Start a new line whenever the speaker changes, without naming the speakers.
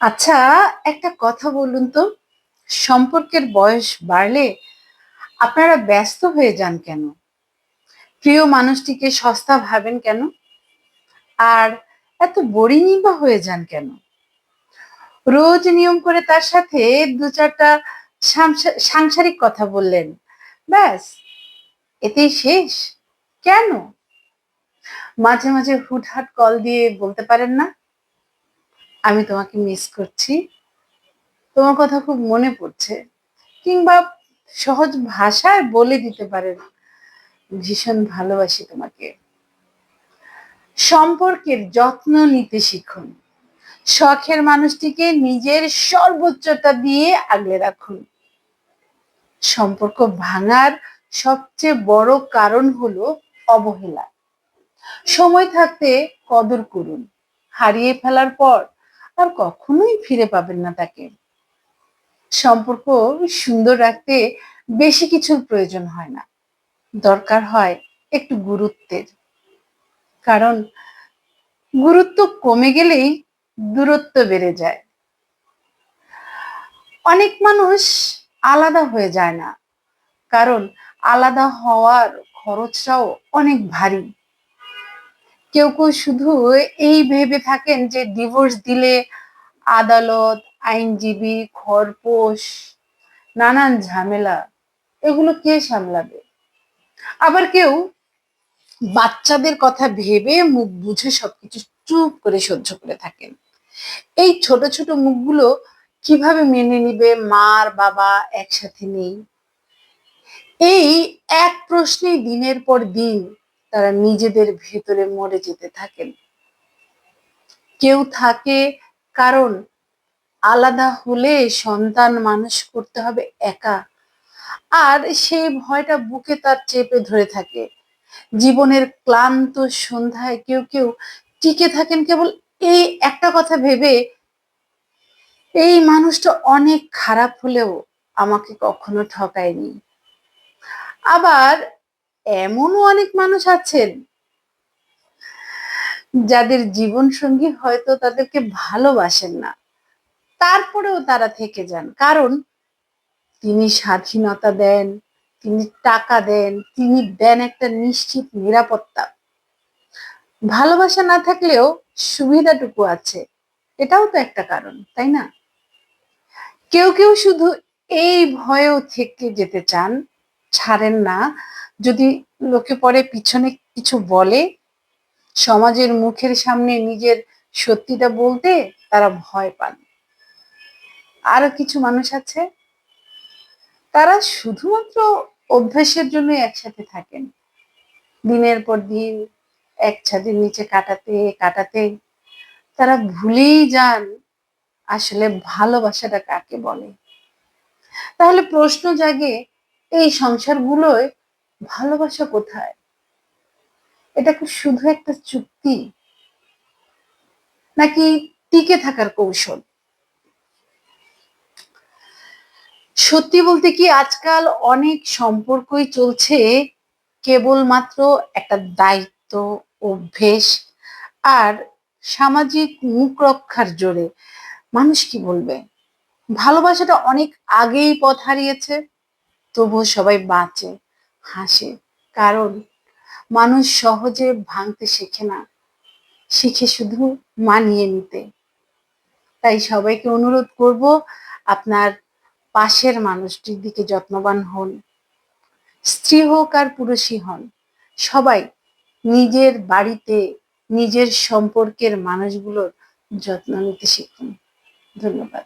আচ্ছা একটা কথা বলুন তো। সম্পর্কের বয়স বাড়লে আপনারা ব্যস্ত হয়ে যান কেন? প্রিয় মানুষটিকে সস্তা ভাবেন কেন? আর এত বোরিংই বা হয়ে যান কেন? রোজ নিয়ম করে তার সাথে দু চারটা সাংসারিক কথা বললেন। ব্যাস, এতেই শেষ। কেন? মাঝে মাঝে হুটহাট কল দিয়ে বলতে পারেন না? আমি তোমাকে মিস করছি। তোমার কথা খুব মনে পড়ছে। কিংবা সহজ ভাষায় বলে দিতে পারেন ভীষণ ভালোবাসি তোমাকে। সম্পর্কের যত্ন নিতে শিখুন। শখের মানুষটিকে নিজের সর্বোচ্চতা দিয়ে আগলে রাখুন। সম্পর্ক ভাঙার সবচেয়ে বড় কারণ হলো অবহেলা। সময় থাকতে কদর করুন। হারিয়ে ফেলার পর আর কখনোই ফিরে পাবেন না তাকে। সম্পর্ক সুন্দর রাখতে বেশি কিছুর প্রয়োজন হয় না। দরকার হয় একটু গুরুত্বের। কারণ গুরুত্ব কমে গেলেই দূরত্ব বেড়ে যায়। অনেক মানুষ আলাদা হয়ে যায় না। কারণ আলাদা হওয়ার খরচটাও অনেক ভারী। কেউ কেউ শুধু এই ভেবে থাকেন যে ডিভোর্স দিলে আদালত, আইনজীবী খরপোশ নানান ঝামেলা, এগুলো কে সামলাবে? আবার কেউ বাচ্চাদের কথা ভেবে মুখ বুঝে সবকিছু চুপ করে সহ্য করে থাকেন। এই ছোট ছোট মুখগুলো কীভাবে মেনে নিবে মার বাবা একসাথে নেই? এই এক প্রশ্নেই দিনের পর দিন তারা নিজেদের ভেতরে মরে যেতে থাকেন। কেউ থাকে কারণ আলাদা হলে সন্তান মানুষ করতে হবে একা। আর সেই ভয়টা বুকে তার চেপে ধরে থাকে। জীবনের ক্লান্ত সন্ধ্যায় কেউ কেউ টিকে থাকেন কেবল এই একটা কথা ভেবে, এই মানুষটা অনেক খারাপ হলেও আমাকে কখনো ঠকায়নি। আবার এমনও অনেক মানুষ আছেন যাদের জীবন সঙ্গী হয়তো তাদেরকে ভালোবাসেন না। তারপরেও তারা থেকে যান। কারণ তিনি স্বাধীনতা দেন, তিনি টাকা দেন, তিনি দেন একটা নিশ্চিত নিরাপত্তা। ভালোবাসা না থাকলেও সুবিধাটুকু আছে। এটাও তো একটা কারণ, তাই না? কেউ কেউ শুধু এই ভয়েও থেকে যেতে চান। ছাড়েন না। যদি লোকে পরে পিছনে কিছু বলে, সমাজের মুখের সামনে নিজের সত্যিটা বলতে তারা ভয় পান। আরও কিছু মানুষ আছে, তারা শুধুমাত্র অভ্যাসের জন্য একসাথে থাকেন। দিনের পর দিন এক ছাদের নিচে কাটাতে কাটাতে তারা ভুলেই যান আসলে ভালোবাসাটা কাকে বলে। তাহলে প্রশ্ন জাগে এই সংসারগুলোয় ভালোবাসা কোথায়? এটা কি শুধু একটা চুক্তি? নাকি টিকে থাকার কৌশল? সত্যি বলতে কি আজকাল অনেক সম্পর্কই চলছে কেবলমাত্র একটা দায়িত্ব, অভ্যেস আর সামাজিক মুখ রক্ষার জোরে। মানুষ কি বলবে? ভালোবাসাটা অনেক আগেই পথ হারিয়েছে। তবুও সবাই বাঁচে, হাসে। কারণ মানুষ সহজে ভাঙতে শেখে না, শিখে শুধু মানিয়ে নিতে। তাই সবাইকে অনুরোধ করব, আপনার পাশের মানুষটির দিকে যত্নবান হন। স্ত্রী হোক আর পুরুষই হন, সবাই নিজের বাড়িতে, নিজের সম্পর্কের মানুষগুলোর যত্ন নিতে শিখুন। ধন্যবাদ।